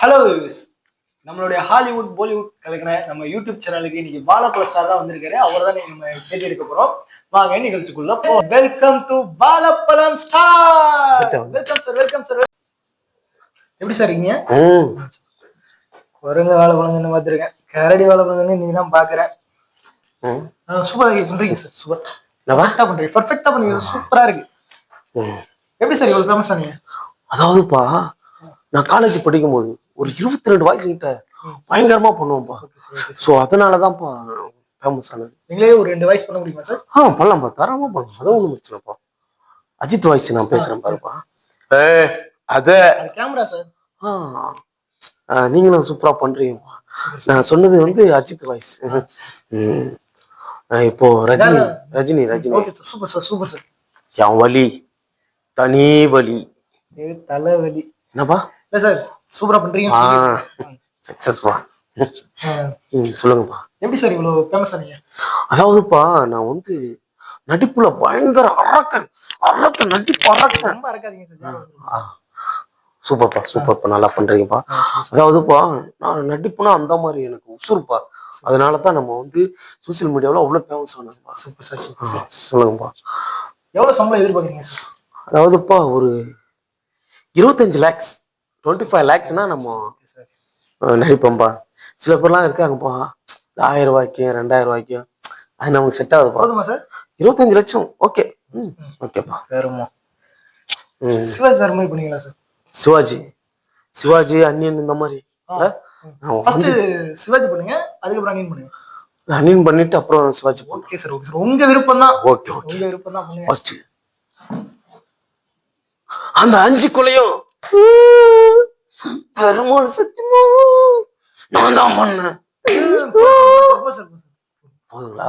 Hello நம்மளுடைய Hollywood Bollywood கலக்கிற நம்ம யூடியூப் சேனலுக்கு இன்னைக்கு பாலப்பழ ஸ்டார் தான் வந்திருக்காரு. அவர் தான் நம்ம கேட்டு இருக்க போறோம். வாங்க நிகழ்ச்சிக்குள்ள போ welcome to பாலப்பழம் star welcome sir welcome sir எப்படி சார் இருக்கீங்க? குரங்கு வாழை பழங்கன்னு பார்த்துருக்கேன். கரடி வாழை பழங்கன்னு நீ தான் பாக்குறேன் ம் சூப்பரா பண்றீங்க சார் சூப்பர்? கரெக்டா பண்றீங்க. பர்ஃபெக்டா பண்றீங்க சூப்பரா இருக்கு. எப்படி சார் இவ்வளவு ஃபேமஸ் ஆனீங்க? அதாவதுப்பா நான் காலேஜ் படிக்கும்போது ஒரு இருபத்தி ரெண்டு வயசு கிட்ட பயங்கரமா பண்ணுவோம்ப்பா. ஸோ அதனாலதான்ப்பா ஃபேமஸ் ஆனது. நீங்களே ஒரு ரெண்டு வயசு பண்ண முடியுமா சார் ஆ பண்ணலாம்ப்பா. தாராளமா பண்ணலாம். அதான் ஒன்றும் பிரச்சனைப்பா அஜித் வாய்ஸ் நான் பேசுறேன் பாருப்பா. ஏ அத அது கேமரா சார் ஆ நீங்களும் சூப்பரா பண்றீங்கப்பா. நான் சொன்னது வந்து அஜித் வாய்ஸ். இப்போ Rajini Rajini Rajini. Super sir super sir என் வலி. தனி வலி. தலைவலி என்னப்பா? இல்ல சார் சூப்பரா பண்றீங்க சக்சஸ்ப்பா சொல்லுங்கப்பா. எப்படி சார் இவ்வளவு ஃபேமஸ் ஆனீங்க? அதாவதுப்பா நான் வந்து நடிப்புல பயங்கர அரக்கன். அரக்கன் நடிப்பு அரக்கன். ரொம்ப அறக்காதீங்க சார். சூப்பர்ப்பா சூப்பர்ப்பா நல்லா பண்றீங்கப்பா. அதாவதுப்பா நான் நடிப்புனா அந்த மாதிரி எனக்கு உசுருப்பா அதனால தான் நம்ம வந்து சோசியல் மீடியாவில் அவ்வளோ famous ஆனதுப்பா. Super sir super sir. சொல்லுங்கப்பா. எவ்வளவு சம்பளம் எதிர்பார்க்கறீங்க சார்? அதாவதுப்பா ஒரு இருபத்தஞ்சு லேக்ஸ் டுவெண்ட்டி ஃபைவ் லேக்ஸ்னா நம்ம நடிப்போம்ப்பா சில பேர்லாம் இருக்காங்கப்பா ஆயிரம் ரூபாய்க்கு ரெண்டாயிரம் ரூபாய்க்கு அது நமக்கு செட் ஆகுதுப்பா போதுமா சார்? இருபத்தஞ்சு லட்சம் ஓகே. ம் ஓகேப்பா வேறுமா சிவாஜி சார் மாதிரி பண்ணீங்களா சார். சிவாஜி. சிவாஜி அன்னியன் இந்த மாதிரி. ஃபர்ஸ்ட் சிவாஜி பண்ணுங்க அதுக்கப்புறம் அனியன் பண்ணுங்க. அன்னியன் பண்ணிட்டு அப்புறம் Sivaji okay sir okay sir. உங்க விருப்பம் தான். Okay okay. உங்க விருப்பம் தான் ஃபர்ஸ்ட் அந்த அஞ்சு கொலையும் பெருமாள் சத்தியமா நான் தான் பண்ணேன் போதுங்களா.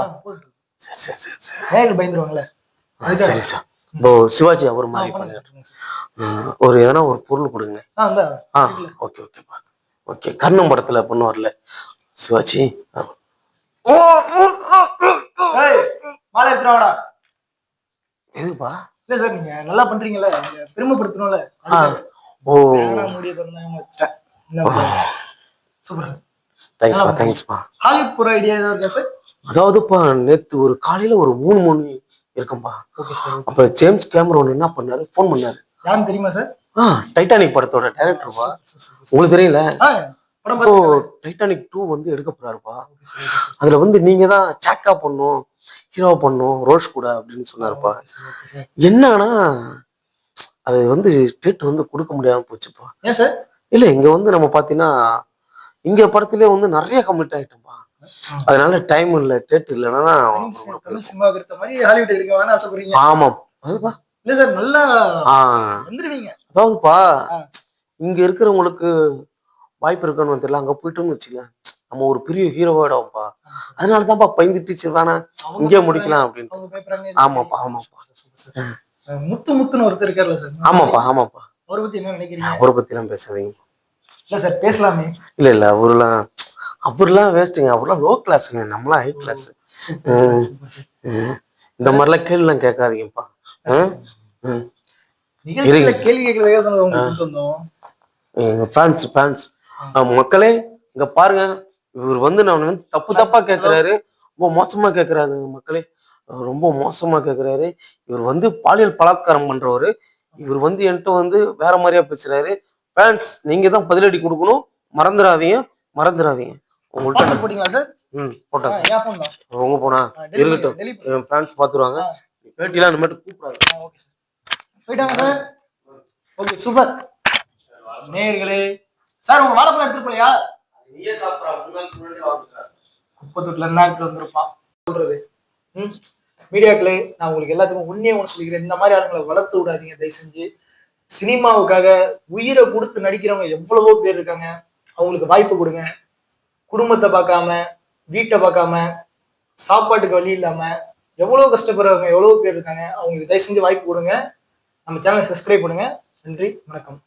சரி சரி சரி சரி. நேரில் பயந்துருவாங்கல்ல ஆ, சரி சார். இப்போ சிவாஜி அவர் மாதிரி பண்ணுங்க ஒரு எதனா ஒரு பொருள் கொடுங்க. ஆ ஓகே ஓகேப்பா. ஓகே கர்ணம் படத்துல பண்ணுவார்ல சிவாஜி மாலை எடுத்துட்டு வாடா. எதுப்பா இல்ல சார் நீங்க நல்லா பண்றீங்கல்ல. பெருமைப்படுத்தணும்ல. ஓ. முடிய? Super sir. தேங்க்ஸ்ப்பா தேங்க்ஸ்ப்பா ஹாலிவுட் போற ஐடியா ஏதாவது இருக்கா சார்? அதாவதுப்பா நேத்து ஒரு காலையில ஒரு மூணு மணி இருக்கும்பா ஓகே சார் அப்ப ஜேம்ஸ் கேமரோன் என்ன பண்ணாரு? ஃபோன் பண்ணாரு. யாருன்னு தெரியுமா சார் ஆ டைட்டானிக் படத்தோட டைரக்டர்ப்பா. உங்களுக்கு தெரியல இப்போ டைட்டானிக் டூ வந்து எடுக்க போறாருப்பா. அதுல வந்து நீங்க தான் சாக்கா பண்ணும் ஹீரோ பண்ணும் ரோஷ் கூட அப்படின்னு சொன்னாருப்பா. என்னன்னா அது வந்து ஸ்டேட் வந்து கொடுக்க முடியாம போச்சுப்பா. ஏன் சார்? இல்ல இங்க வந்து நம்ம பாத்தீங்கன்னா இங்க படத்திலே வந்து நிறைய கமிட் ஆயிட்டோம்ப்பா. அதனால டைம் இல்ல டேட் இல்லைன்னா ஆமாம் இல்ல சார் நல்லா அதாவதுப்பா. இங்க இருக்கிறவங்களுக்கு வாய்ப்பு இருக்குன்னு தெரியல. அங்க போயிட்டோம்னு வச்சுக்க நம்ம ஒரு பெரிய ஹீரோவாயிடுவோம்ப்பா அதனால தான்ப்பா பயந்து டீச்சர் வேணா இங்கே முடிக்கலாம் அப்படின்னு ஆமாப்பா, ஆமாப்பா. முத்து முத்துன்னு ஒருத்தர் இருக்காருல்ல சார். ஆமாப்பா ஆமாப்பா. அவரை பத்தி என்ன நினைக்கிறீங்க? அவரை பத்தி எல்லாம் பேசாதீங்க. இல்ல சார் பேசலாமே. இல்ல இல்ல அவரெல்லாம் அவர்லாம் வேஸ்ட்டுங்க அவர்லாம் லோ கிளாஸுங்க நம்மளாம் ஹை கிளாஸ். இந்த மாதிரிலாம் கேள்விலாம் கேட்காதீங்கப்பா. கேள்வி கேட்கறதுக்காக எங்க ஃபேன்ஸ் ஃபேன்ஸ் மக்களே இங்க பாருங்க. இவர் வந்து நான் வந்து தப்பு தப்பா கேக்குறாரு ரொம்ப மோசமா கேக்குறாரு மக்களே. ரொம்ப மோசமா கேக்குறாரு. இவர் வந்து பாலியல் பலாத்காரம் பண்றவரு. இவர் வந்து என்கிட்ட வந்து வேற மாதிரியா பேசுறாரு. ஃபேன்ஸ் நீங்க தான் பதிலடி கொடுக்கணும். மறந்துடாதீங்க. மறந்துடாதீங்க. உங்கள்கிட்ட போட்டீங்களா சார் ம் போட்டா ஆ, என் phone தான். உங்க போனா இருக்கட்டும். ஃபேன்ஸ் பாத்துருவாங்க. ஆ. பேட்டிலாம் ஆ, okay சார். போயிட்டாங்க சார் ஓகே சூப்பர் நேயர்களே சார் உங்க வாழைப்பழம் எடுத்துட்டு போலையா? குப்பை தொட்டில இருந்தா எடுத்துட்டு வந்திருப்பான். சொல்றது. ம்? மீடியாக்களே நான் உங்களுக்கு எல்லாத்துக்கும் உண்மையை ஒன்று சொல்லிக்கிறேன். இந்த மாதிரி ஆளுங்களை வளர்த்து விடாதீங்க தயவு செஞ்சு சினிமாவுக்காக உயிரை கொடுத்து நடிக்கிறவங்க எவ்வளவோ பேர் இருக்காங்க. அவங்களுக்கு வாய்ப்பு கொடுங்க. குடும்பத்தை பார்க்காம வீட்டை பார்க்காம சாப்பாட்டுக்கு வழி இல்லாம எவ்வளவு கஷ்டப்படுறவங்க எவ்வளவு பேர் இருக்காங்க அவங்களுக்கு தயவு செஞ்சு வாய்ப்பு கொடுங்க. நம்ம சேனலை சப்ஸ்கிரைப் பண்ணுங்க. நன்றி வணக்கம்.